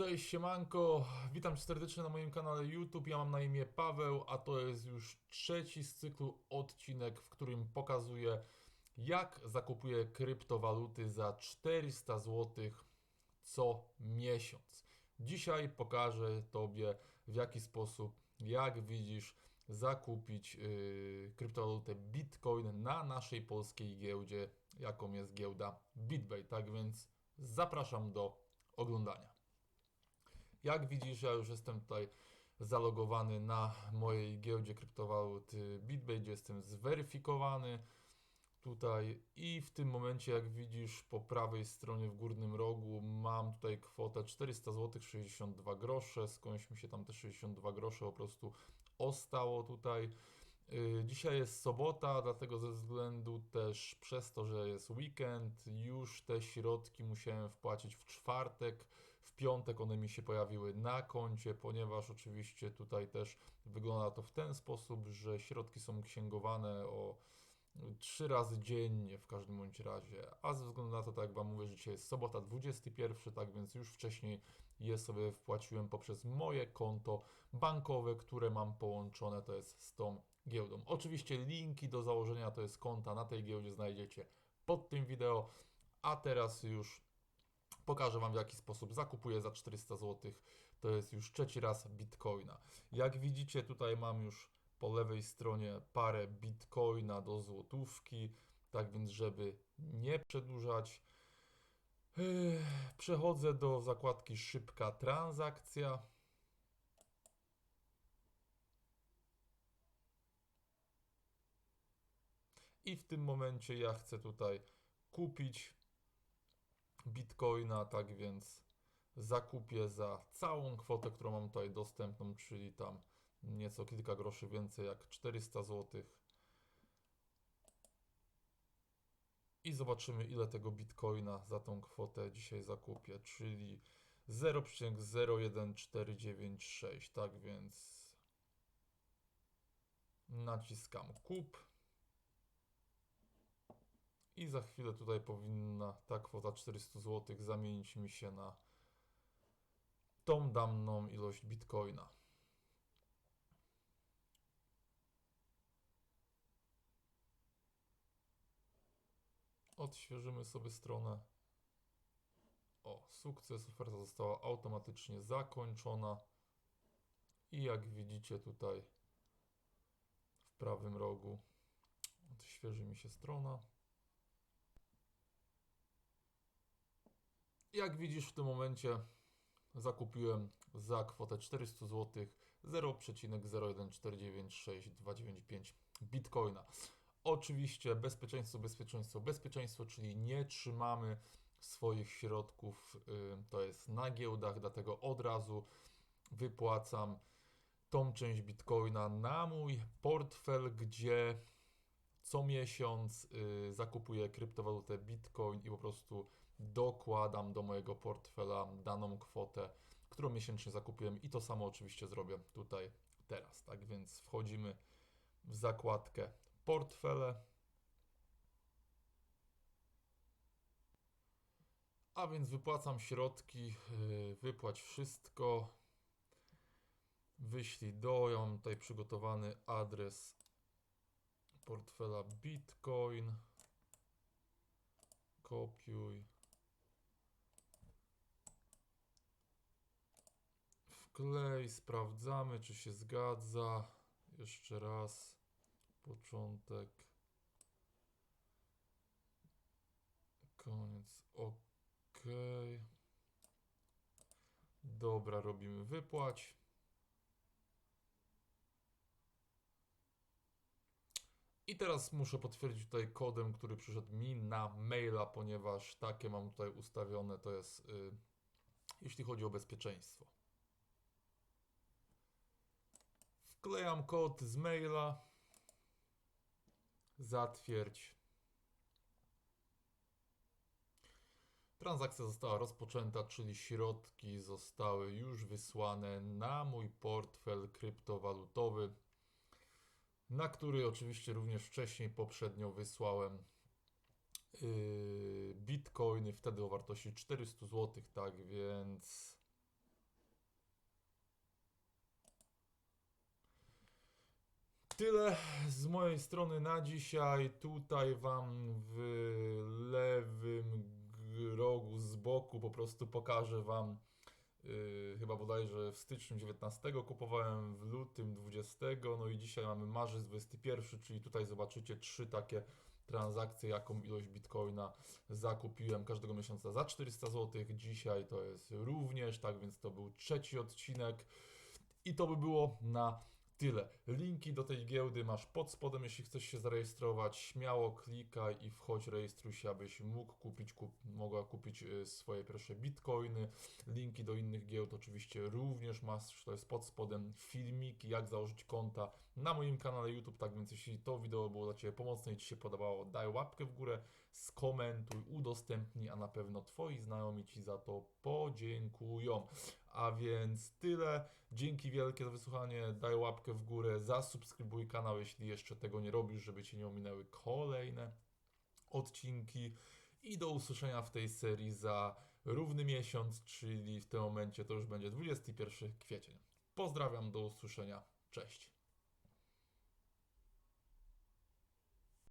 Cześć, siemanko, witam cię serdecznie na moim kanale YouTube. Ja mam na imię Paweł, a to jest już trzeci z cyklu odcinek, w którym pokazuję, jak zakupuję kryptowaluty za 400 zł co miesiąc. Dzisiaj pokażę Tobie, w jaki sposób, jak widzisz, zakupić yy, kryptowalutę Bitcoin na naszej polskiej giełdzie, jaką jest giełda BitBay. Tak więc zapraszam do oglądania. Jak widzisz, ja już jestem tutaj zalogowany na mojej giełdzie kryptowalut BitBay, gdzie jestem zweryfikowany tutaj. I w tym momencie, jak widzisz, po prawej stronie w górnym rogu mam tutaj kwotę 400 zł 62 grosze, skądś mi się tam te 62 grosze po prostu ostało tutaj. Yy, Dzisiaj jest sobota, dlatego ze względu też przez to, że jest weekend, już te środki musiałem wpłacić w czwartek, w piątek one mi się pojawiły na koncie, ponieważ oczywiście tutaj też wygląda to w ten sposób, że środki są księgowane o trzy razy dziennie w każdym bądź razie, a ze względu na to, tak jak Wam mówię, że dzisiaj jest sobota 21, tak więc już wcześniej je sobie wpłaciłem poprzez moje konto bankowe, które mam połączone, to jest z tą giełdą. Oczywiście linki do założenia to jest konta na tej giełdzie znajdziecie pod tym wideo, a teraz już pokażę Wam w jaki sposób zakupuję za 400 zł. To jest już trzeci raz Bitcoina. Jak widzicie tutaj mam już po lewej stronie parę Bitcoina do złotówki, tak więc żeby nie przedłużać przechodzę do zakładki szybka transakcja. I w tym momencie ja chcę tutaj kupić bitcoina, tak więc zakupię za całą kwotę, którą mam tutaj dostępną, czyli tam nieco kilka groszy więcej jak 400 zł. I zobaczymy ile tego bitcoina za tą kwotę dzisiaj zakupię, czyli 0,01496, tak więc naciskam kup. I za chwilę tutaj powinna ta kwota 400 zł zamienić mi się na tą daną ilość bitcoina. Odświeżymy sobie stronę. O, sukces, oferta została automatycznie zakończona. I jak widzicie tutaj w prawym rogu odświeży mi się strona. Jak widzisz w tym momencie zakupiłem za kwotę 400 zł 0,01496,295 bitcoina. Oczywiście bezpieczeństwo, bezpieczeństwo, bezpieczeństwo, czyli nie trzymamy swoich środków, to jest na giełdach, dlatego od razu wypłacam tą część bitcoina na mój portfel, gdzie co miesiąc y, zakupuję kryptowalutę Bitcoin i po prostu dokładam do mojego portfela daną kwotę, którą miesięcznie zakupiłem i to samo oczywiście zrobię tutaj teraz. Tak więc wchodzimy w zakładkę portfele. A więc wypłacam środki, y, wypłać wszystko. Wyślij do, ja mam tutaj przygotowany adres portfela Bitcoin. Kopiuj. Wklej, sprawdzamy, czy się zgadza. Jeszcze raz. Początek. Koniec. OK. Dobra, robimy wypłać. I teraz muszę potwierdzić tutaj kodem, który przyszedł mi na maila, ponieważ takie mam tutaj ustawione, to jest y, jeśli chodzi o bezpieczeństwo. Wklejam kod z maila. Zatwierdź. Transakcja została rozpoczęta, czyli środki zostały już wysłane na mój portfel kryptowalutowy na który oczywiście również wcześniej poprzednio wysłałem yy, bitcoiny wtedy o wartości 400 zł, tak więc tyle z mojej strony na dzisiaj. Tutaj Wam w lewym rogu z boku po prostu pokażę Wam Yy, chyba bodajże w styczniu 19 kupowałem, w lutym 20, no i dzisiaj mamy marzec 21, czyli tutaj zobaczycie trzy takie transakcje, jaką ilość bitcoina zakupiłem każdego miesiąca za 400 zł. Dzisiaj to jest również, tak więc to był trzeci odcinek. I to by było na tyle. Linki do tej giełdy masz pod spodem, jeśli chcesz się zarejestrować. Śmiało klikaj i wchodź, rejestruj się, abyś mógł kupić, kup, mogła kupić y, swoje pierwsze bitcoiny. Linki do innych giełd oczywiście również masz, to jest pod spodem filmiki, jak założyć konta na moim kanale YouTube. Tak więc jeśli to wideo było dla Ciebie pomocne i Ci się podobało, daj łapkę w górę, skomentuj, udostępnij, a na pewno Twoi znajomi Ci za to podziękują. A więc tyle. Dzięki wielkie za wysłuchanie. Daj łapkę w górę, zasubskrybuj kanał, jeśli jeszcze tego nie robisz, żeby Cię nie ominęły kolejne odcinki. I do usłyszenia w tej serii za równy miesiąc, czyli w tym momencie to już będzie 21 kwiecień. Pozdrawiam, do usłyszenia. Cześć.